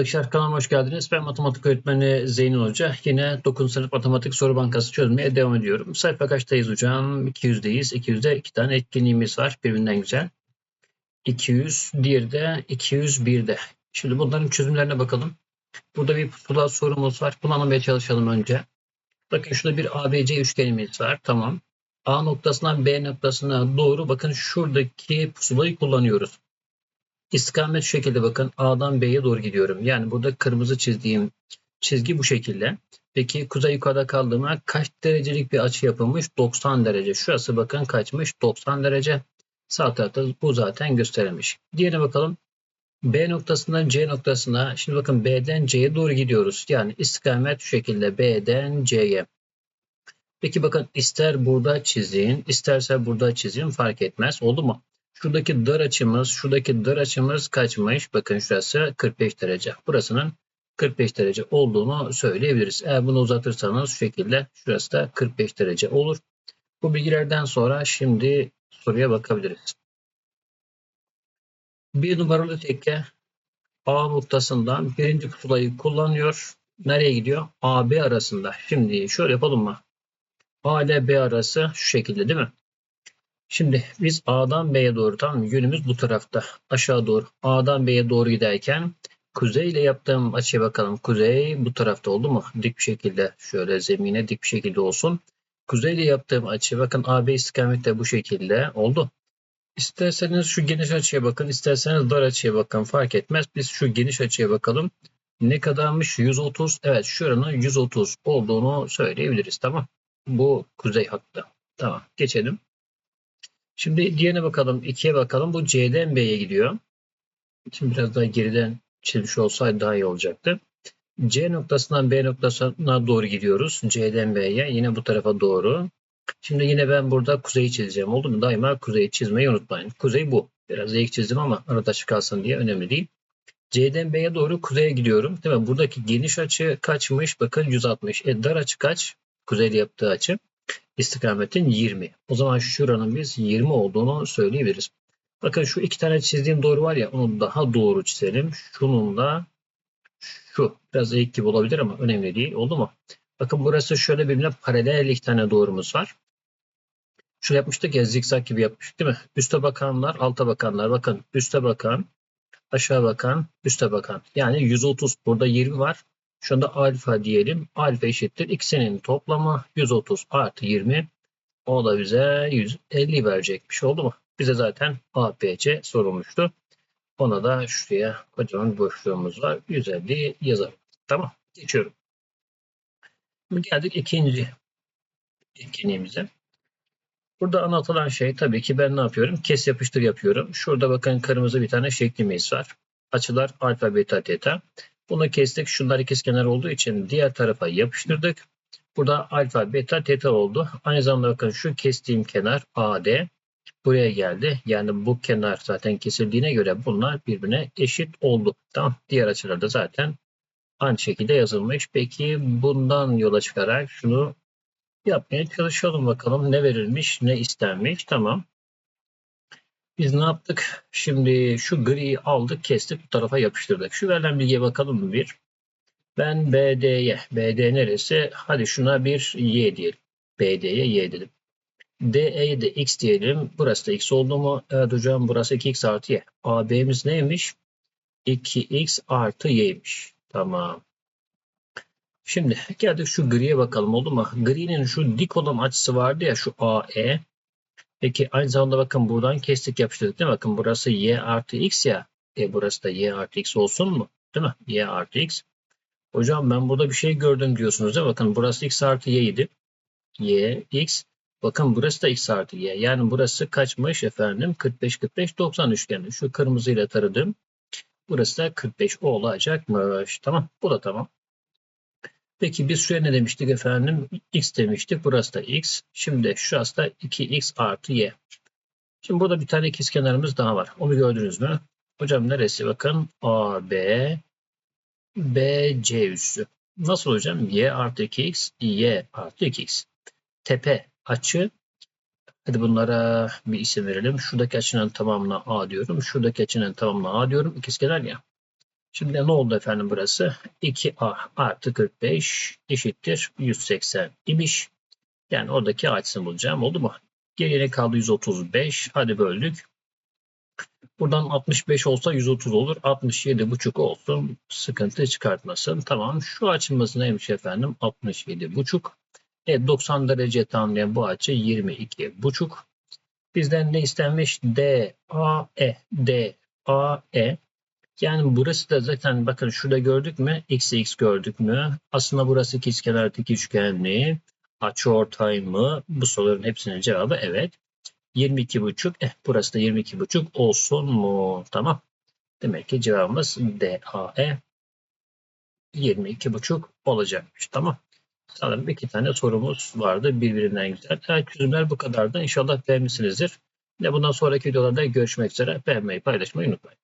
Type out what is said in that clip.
Arkadaşlar kanalıma hoş geldiniz. Ben matematik öğretmeni Zeynel Hoca. Yine 9. sınıf matematik soru bankası çözmeye devam ediyorum. Sayfa kaçtayız hocam? 200'deyiz. 200'de iki tane etkinliğimiz var. Birbirinden güzel. 200, diğeri de 201'de. Şimdi bunların çözümlerine bakalım. Burada bir pusula sorumuz var. Bunu anlamaya çalışalım önce. Bakın şurada bir ABC üçgenimiz var. Tamam. A noktasından B noktasına doğru bakın şuradaki pusulayı kullanıyoruz. İstikamet şu şekilde bakın A'dan B'ye doğru gidiyorum. Yani burada kırmızı çizdiğim çizgi bu şekilde. Peki kuzey yukarıda kaldığıma kaç derecelik bir açı yapılmış? 90 derece. Şurası bakın kaçmış? 90 derece. Sağ tarafta bu zaten gösterilmiş. Diğerine bakalım. B noktasından C noktasına. Şimdi bakın B'den C'ye doğru gidiyoruz. Yani istikamet şu şekilde B'den C'ye. Peki bakın ister burada çizin, isterse burada çizin fark etmez. Oldu mu? Şuradaki dar açımız, şuradaki dar açımız kaçmış? Bakın şurası 45 derece. Burasının 45 derece olduğunu söyleyebiliriz. Eğer bunu uzatırsanız şu şekilde şurası da 45 derece olur. Bu bilgilerden sonra şimdi soruya bakabiliriz. Bir numaralı tekke A noktasından birinci pusulayı kullanıyor. Nereye gidiyor? AB arasında. Şimdi şöyle yapalım mı? A ile B arası şu şekilde değil mi? Şimdi biz A'dan B'ye doğru tam yönümüz bu tarafta aşağı doğru A'dan B'ye doğru giderken kuzey ile yaptığım açıya bakalım. Kuzey bu tarafta oldu mu? Dik bir şekilde şöyle zemine dik bir şekilde olsun. Kuzey ile yaptığım açı bakın AB istikamette bu şekilde oldu. İsterseniz şu geniş açıya bakın, isterseniz dar açıya bakın fark etmez. Biz şu geniş açıya bakalım. Ne kadarmış? 130. Evet şuranın 130 olduğunu söyleyebiliriz. Tamam. Bu kuzey hattı. Tamam. Geçelim. Şimdi diğerine bakalım. 2'ye bakalım. Bu C'den B'ye gidiyor. Şimdi biraz daha geriden çizmiş olsaydı daha iyi olacaktı. C noktasından B noktasına doğru gidiyoruz. C'den B'ye. Yine bu tarafa doğru. Şimdi yine ben burada kuzeyi çizeceğim. Oldu mu? Daima kuzeyi çizmeyi unutmayın. Kuzey bu. Biraz eğik çizdim ama arada açık kalsın diye önemli değil. C'den B'ye doğru kuzeye gidiyorum. Değil mi? Buradaki geniş açı kaçmış? Bakın 160. E dar açı kaç? Kuzeyli yaptığı açı istikametin 20. O zaman şuranın biz 20 olduğunu söyleyebiliriz. Bakın şu iki tane çizdiğim doğru var ya onu daha doğru çizelim. Şunun da şu biraz eğik gibi olabilir ama önemli değil. Oldu mu? Bakın burası şöyle birbirine paralel iki tane doğrumuz var. Şöyle yapmıştık ya zikzak gibi yapmıştık değil mi? Üste bakanlar, alta bakanlar. Bakın üste bakan, aşağı bakan, üste bakan. Yani 130 burada 20 var. Şu anda alfa diyelim. Alfa eşittir. İkisinin toplamı 130 artı 20. O da bize 150 verecekmiş oldu mu? Bize zaten ABC sorulmuştu. Ona da şuraya kocaman boşluğumuz var. 150 yazalım. Tamam. Geçiyorum. Şimdi geldik ikinci etkinliğimize. Burada anlatılan şey tabii ki ben ne yapıyorum? Kes yapıştır yapıyorum. Şurada bakın kırmızı bir tane şeklimiz var. Açılar alfa, beta, teta. Bunu kestik. Şunlar ikizkenar olduğu için diğer tarafa yapıştırdık. Burada alfa, beta, teta oldu. Aynı zamanda bakın şu kestiğim kenar AD buraya geldi. Yani bu kenar zaten kesildiğine göre bunlar birbirine eşit oldu. Tamam. Diğer açılarda zaten aynı şekilde yazılmış. Peki bundan yola çıkarak şunu yapmaya çalışalım bakalım ne verilmiş, ne istenmiş. Tamam. Biz ne yaptık? Şimdi şu griyi aldık, kestik, bu tarafa yapıştırdık. Şu verilen bilgiye bakalım mı bir? Ben BD'ye, BD neresi? Hadi şuna bir Y diyelim. BD'ye Y dedim. DE'ye de X diyelim. Burası da X oldu mu? Evet hocam burası 2X artı Y. AB'miz neymiş? 2X artı Y'ymiş. Tamam. Şimdi geldik şu griye bakalım oldu mu? Gri'nin şu dik olan açısı vardı ya şu AE. Peki aynı zamanda bakın buradan kestik yapıştırdık değil mi? Bakın burası y artı x ya. E burası da y artı x olsun mu? Değil mi? y artı x. Hocam ben burada bir şey gördüm diyorsunuz değil mi? Bakın burası x artı y idi. y, x. Bakın burası da x artı y. Yani burası kaçmış efendim? 45, 45, 90 üçgeni. Şu kırmızıyla taradım. Burası da 45 olacakmış. Tamam. Bu da tamam. Peki biz şuraya ne demiştik efendim? X demiştik. Burası da X. Şimdi şurası da 2X artı Y. Şimdi burada bir tane ikizkenarımız daha var. Onu gördünüz mü? Hocam neresi? Bakın AB BC üssü. Nasıl hocam? Y artı 2X, Y artı 2X. Tepe açı. Hadi bunlara bir isim verelim. Şuradaki açının tamamına A diyorum. Şuradaki açının tamamına A diyorum. İkizkenar ya. Şimdi ne oldu efendim burası? 2a artı 45 eşittir 180 imiş. Yani oradaki açısını bulacağım. Oldu mu? Geriye kaldı 135. Hadi böldük. Buradan 65 olsa 130 olur. 67,5 olsun. Sıkıntı çıkartmasın. Tamam. Şu açımız neymiş efendim? 67,5. Evet 90 derece tanımlayan bu açı 22,5. Bizden ne istenmiş? D, A, E. D, A, E. Yani burası da zaten bakın şurada gördük mü? X, X gördük mü? Aslında burası ikizkenar dik üçgenli. Açı ortay mı? Bu soruların hepsinin cevabı evet. 22,5. Eh burası da 22,5 olsun mu? Tamam. Demek ki cevabımız DAE 22,5 olacakmış. Tamam. Sanırım iki tane sorumuz vardı birbirinden güzel. Evet çözümler bu kadardı. İnşallah beğenmişsinizdir. Ve bundan sonraki videolarda görüşmek üzere. Beğenmeyi, paylaşmayı unutmayın.